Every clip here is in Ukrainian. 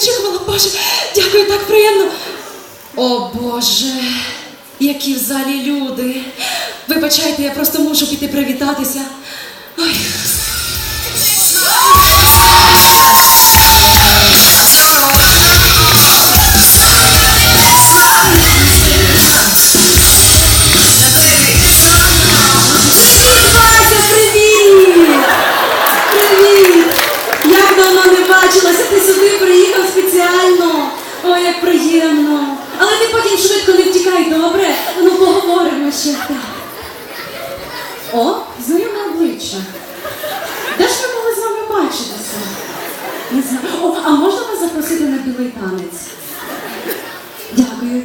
очікувала, Боже, дякую, так приємно. О Боже, які в залі люди. Вибачайте, я просто мушу піти привітатися. Ой. О, знайоме обличчя. Де ж ми могли з вами бачитися? Не знаю. О, а можна вас запросити на білий танець? Дякую.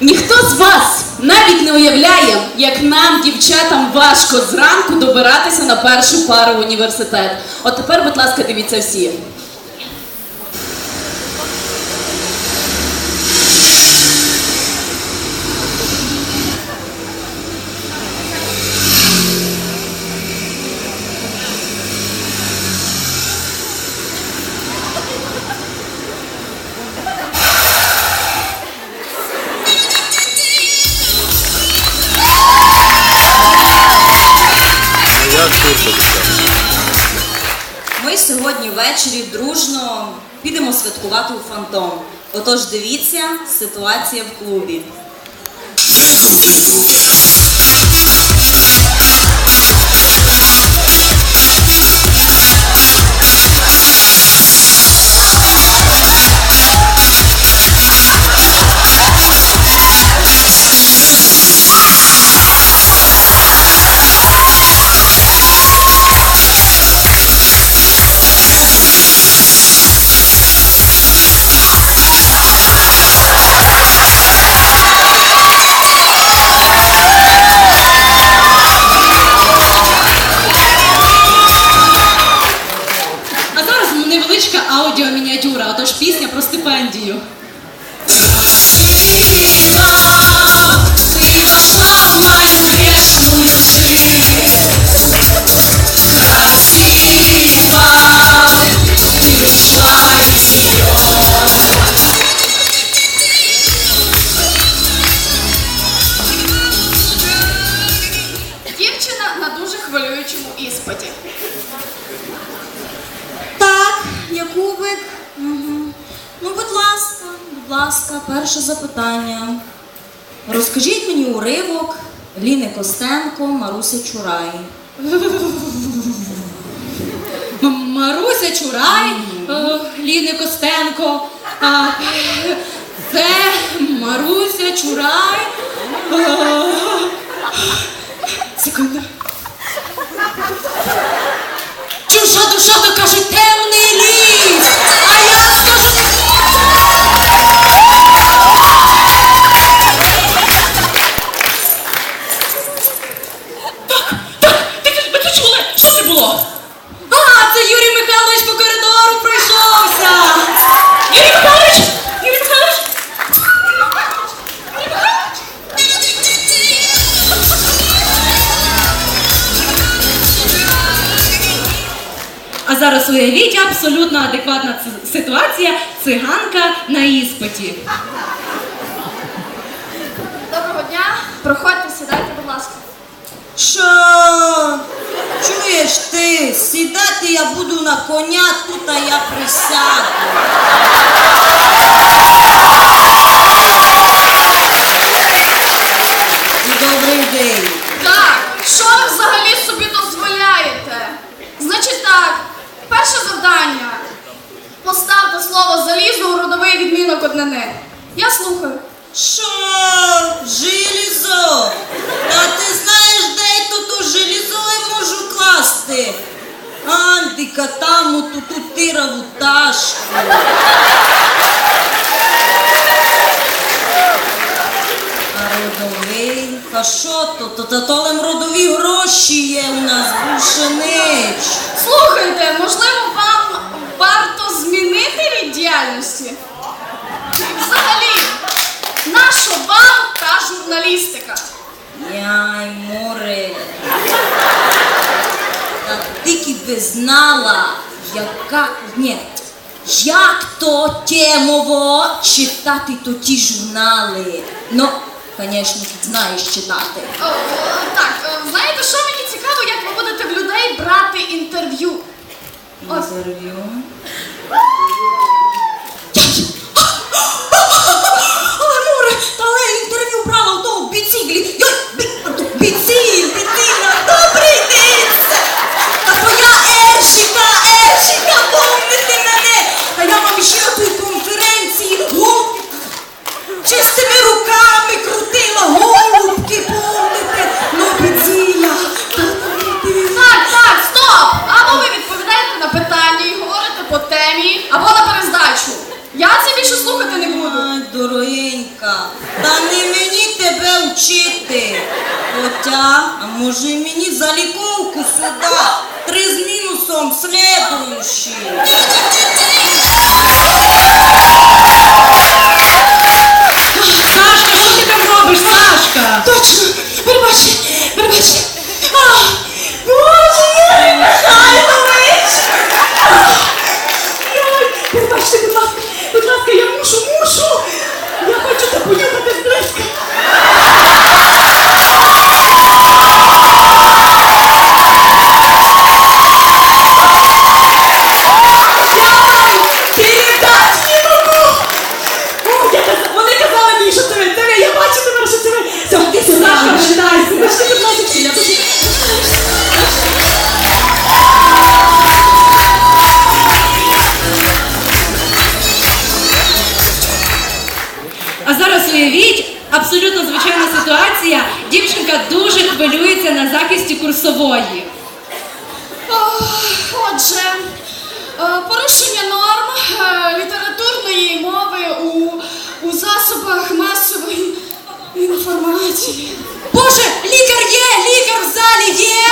Ніхто з вас навіть не уявляє, як нам, дівчатам, важко зранку добиратися на першу пару в університет. От тепер, будь ласка, дивіться всі. Ми сьогодні ввечері дружно підемо святкувати у фантом. Отож, дивіться, ситуація в клубі. Ласка, перше запитання. Розкажіть мені уривок Ліни Костенко, Маруся Чурай. Маруся Чурай, е, Ліни Костенко. А, це Маруся Чурай. Е, Секунду. Чуша душа, то кажуть, темний ліс. Зараз уявіть абсолютно адекватна ситуація циганка на іспиті. Доброго дня. Проходьте, сідайте, будь ласка. Що? Чуєш ти? Сідати я буду на коня, тут а я присяду. І добрий день. Так, що ви взагалі собі дозволяєте? Значить так, перше завдання. Поставте слово залізо у родовий відмінок однини. Я слухаю. Що? Желізо? Та ти знаєш, де я тут у желізо я можу класти? Антика, там у ту тирову ташку. А родовий? Та що то? То, то, то родові гроші є у нас більше нич. Слухайте, можливо, вам варто змінити рід діяльності? Нащо вам та журналістика? Яй, море. Та тільки би знала, яка. Ні. Як то темово читати то ті журнали. Ну, звісно, знаєш читати. О, о, так, е, знаєте, що мені цікаво, як ви будете в людей брати інтерв'ю? Інтерв'ю. Та не мені тебе вчити. Хотя, а може мені мені заліковку сюди. Три з мінусом слідуючі. Сашка, що ти там робиш, Сашка? Точно, перебач. Уявіть, абсолютно звичайна ситуація. Дівчинка дуже хвилюється на захисті курсової. Отже, е, порушення норм е, літературної мови у, у засобах масової інформації. Боже, лікар є, лікар в залі є.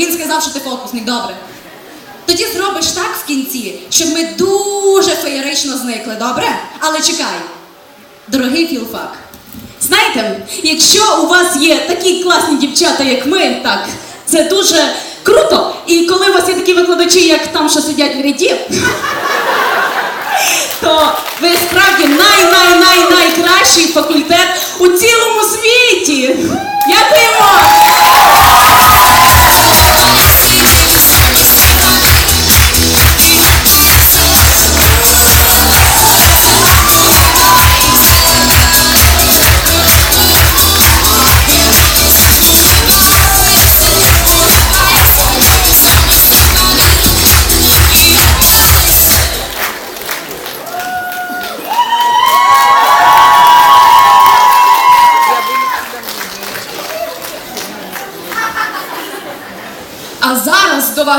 Він сказав, що ти фокусник, добре. Тоді зробиш так в кінці, щоб ми дуже феєрично зникли, добре? Але чекай, дорогий філфак. Знаєте, якщо у вас є такі класні дівчата, як ми, так, це дуже круто. І коли у вас є такі викладачі, як там, що сидять в ряді, то ви справді най-най-най-найкращий факультет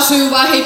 вашої уваги